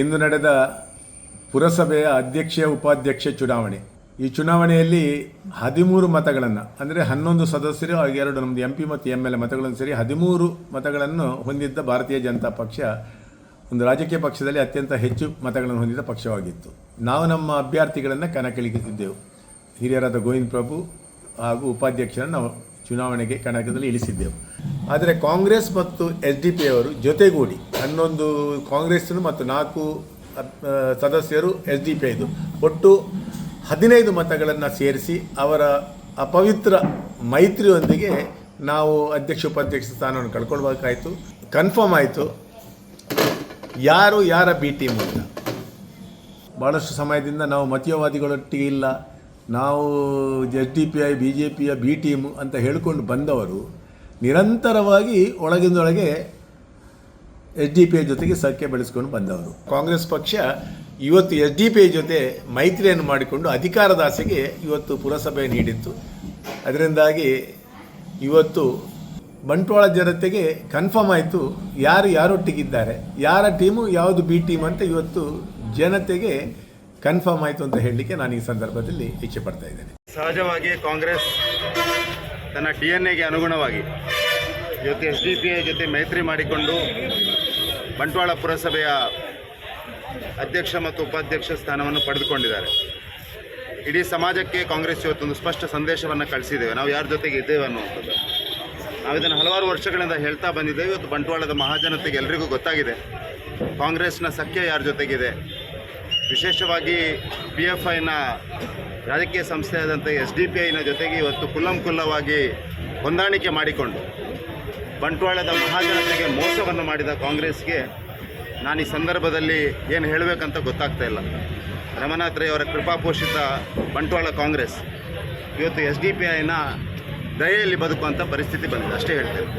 ಇಂದು ನಡೆದ ಪುರಸಭೆಯ ಅಧ್ಯಕ್ಷ ಉಪಾಧ್ಯಕ್ಷ ಚುನಾವಣೆ. ಈ ಚುನಾವಣೆಯಲ್ಲಿ ಹದಿಮೂರು ಮತಗಳನ್ನು, ಅಂದರೆ ಹನ್ನೊಂದು ಸದಸ್ಯರು ಹಾಗೆ ಎರಡು ನಮ್ಮದು ಎಂ ಪಿ ಮತ್ತು ಎಂ ಎಲ್ ಎ ಮತಗಳನ್ನು ಸೇರಿ ಹದಿಮೂರು ಮತಗಳನ್ನು ಹೊಂದಿದ್ದ ಭಾರತೀಯ ಜನತಾ ಪಕ್ಷ ಒಂದು ರಾಜಕೀಯ ಪಕ್ಷದಲ್ಲಿ ಅತ್ಯಂತ ಹೆಚ್ಚು ಮತಗಳನ್ನು ಹೊಂದಿದ ಪಕ್ಷವಾಗಿತ್ತು. ನಾವು ನಮ್ಮ ಅಭ್ಯರ್ಥಿಗಳನ್ನು ಕಣಕ್ಕಿಳಿಸುತ್ತಿದ್ದೆವು ಹಿರಿಯರಾದ ಗೋವಿಂದ್ ಪ್ರಭು ಹಾಗೂ ಉಪಾಧ್ಯಕ್ಷರನ್ನು ನಾವು ಚುನಾವಣೆಗೆ ಕಣಕದಲ್ಲಿ ಇಳಿಸಿದ್ದೆವು ಆದರೆ ಕಾಂಗ್ರೆಸ್ ಮತ್ತು ಎಸ್ ಡಿ ಪಿ ಅವರು ಜೊತೆಗೂಡಿ ಹನ್ನೊಂದು ಕಾಂಗ್ರೆಸ್ ಮತ್ತು ನಾಲ್ಕು ಸದಸ್ಯರು ಎಸ್ ಡಿ ಪಿ ಐದು. ಒಟ್ಟು ಹದಿನೈದು ಮತಗಳನ್ನು ಸೇರಿಸಿ ಅವರ ಅಪವಿತ್ರ ಮೈತ್ರಿಯೊಂದಿಗೆ ನಾವು ಅಧ್ಯಕ್ಷ, ಉಪಾಧ್ಯಕ್ಷ ಸ್ಥಾನವನ್ನು ಕಳ್ಕೊಳ್ಬೇಕಾಯಿತು. ಕನ್ಫರ್ಮ್ ಆಯಿತು. ಯಾರು ಯಾರ ಬಿ ಟೀಮ್ ಅಂತ ಭಾಳಷ್ಟು ಸಮಯದಿಂದ ನಾವು ಮತೀಯವಾದಿಗಳೊಟ್ಟಿಗೆ ಇಲ್ಲ. ನಾವು S D P I, B J ಪಿಯ ಬಿ ಟೀಮು ಅಂತ ಹೇಳಿಕೊಂಡು ಬಂದವರು ನಿರಂತರವಾಗಿ ಒಳಗಿಂದೊಳಗೆ ಎಸ್ ಡಿ ಪಿ ಜೊತೆಗೆ ಸಖ್ಯ ಬೆಳೆಸ್ಕೊಂಡು ಬಂದವರು. ಕಾಂಗ್ರೆಸ್ ಪಕ್ಷ ಇವತ್ತು ಎಸ್ ಡಿ ಪಿ ಜೊತೆ ಮೈತ್ರಿಯನ್ನು ಮಾಡಿಕೊಂಡು ಅಧಿಕಾರದ ಆಸೆಗೆ ಇವತ್ತು ಪುರಸಭೆ ನೀಡಿತ್ತು. ಅದರಿಂದಾಗಿ ಇವತ್ತು ಬಂಟ್ವಾಳ ಜನತೆಗೆ ಕನ್ಫರ್ಮ್ ಆಯಿತು ಯಾರು ಯಾರೊಟ್ಟಿಗಿದ್ದಾರೆ, ಯಾರ ಟೀಮು, ಯಾವುದು ಬಿ ಟೀಮ್ ಅಂತ ಇವತ್ತು ಜನತೆಗೆ ಕನ್ಫರ್ಮ್ ಆಯಿತು ಅಂತ ಹೇಳಲಿಕ್ಕೆ ನಾನು ಈ ಸಂದರ್ಭದಲ್ಲಿ ಇಚ್ಛೆ ಪಡ್ತಾ ಇದ್ದೇನೆ. ಸಹಜವಾಗಿ ಕಾಂಗ್ರೆಸ್ ತನ್ನ ಡಿ ಎನ್ ಎಗೆ ಅನುಗುಣವಾಗಿ ಇವತ್ತು ಎಸ್ ಡಿ ಪಿ ಐ ಜೊತೆ ಮೈತ್ರಿ ಮಾಡಿಕೊಂಡು ಬಂಟ್ವಾಳ ಪುರಸಭೆಯ ಅಧ್ಯಕ್ಷ ಮತ್ತು ಉಪಾಧ್ಯಕ್ಷ ಸ್ಥಾನವನ್ನು ಪಡೆದುಕೊಂಡಿದ್ದಾರೆ. ಇಡೀ ಸಮಾಜಕ್ಕೆ ಕಾಂಗ್ರೆಸ್ ಇವತ್ತೊಂದು ಸ್ಪಷ್ಟ ಸಂದೇಶವನ್ನು ಕಳಿಸಿದ್ದೇವೆ. ನಾವು ಯಾರ ಜೊತೆಗೆ ಇದ್ದೇವೆ ಅನ್ನುವಂಥದ್ದು. ನಾವು ಇದನ್ನು ಹಲವಾರು ವರ್ಷಗಳಿಂದ ಹೇಳ್ತಾ ಬಂದಿದ್ದೇವೆ. ಇವತ್ತು ಬಂಟ್ವಾಳದ ಮಹಾಜನತೆಗೆ ಎಲ್ರಿಗೂ ಗೊತ್ತಾಗಿದೆ. ಕಾಂಗ್ರೆಸ್ನ ಸಖ್ಯ ಯಾರ ಜೊತೆಗಿದೆ? ವಿಶೇಷವಾಗಿ ಪಿ ಎಫ್ ಐನ ರಾಜಕೀಯ ಸಂಸ್ಥೆಯಾದಂಥ ಎಸ್ ಡಿ ಪಿ ಐನ ಜೊತೆಗೆ ಇವತ್ತು ಕುಲಂಕುಲ್ಲವಾಗಿ ಹೊಂದಾಣಿಕೆ ಮಾಡಿಕೊಂಡು ಬಂಟ್ವಾಳದ ಮಹಾಜನತೆಗೆ ಮೋಸವನ್ನು ಮಾಡಿದ ಕಾಂಗ್ರೆಸ್ಗೆ ನಾನು ಈ ಸಂದರ್ಭದಲ್ಲಿ ಏನು ಹೇಳಬೇಕಂತ ಗೊತ್ತಾಗ್ತಾ ಇಲ್ಲ. ರಮನಾಥ್ ರೈ ಅವರ ಕೃಪಾಪೋಷಿತ ಬಂಟ್ವಾಳ ಕಾಂಗ್ರೆಸ್ ಇವತ್ತು ಎಸ್ ಡಿ ಪಿ ಐನ ದಯೆಯಲ್ಲಿ ಬದುಕುವಂಥ ಪರಿಸ್ಥಿತಿ ಬಂದಿದೆ. ಅಷ್ಟೇ ಹೇಳ್ತೇನೆ.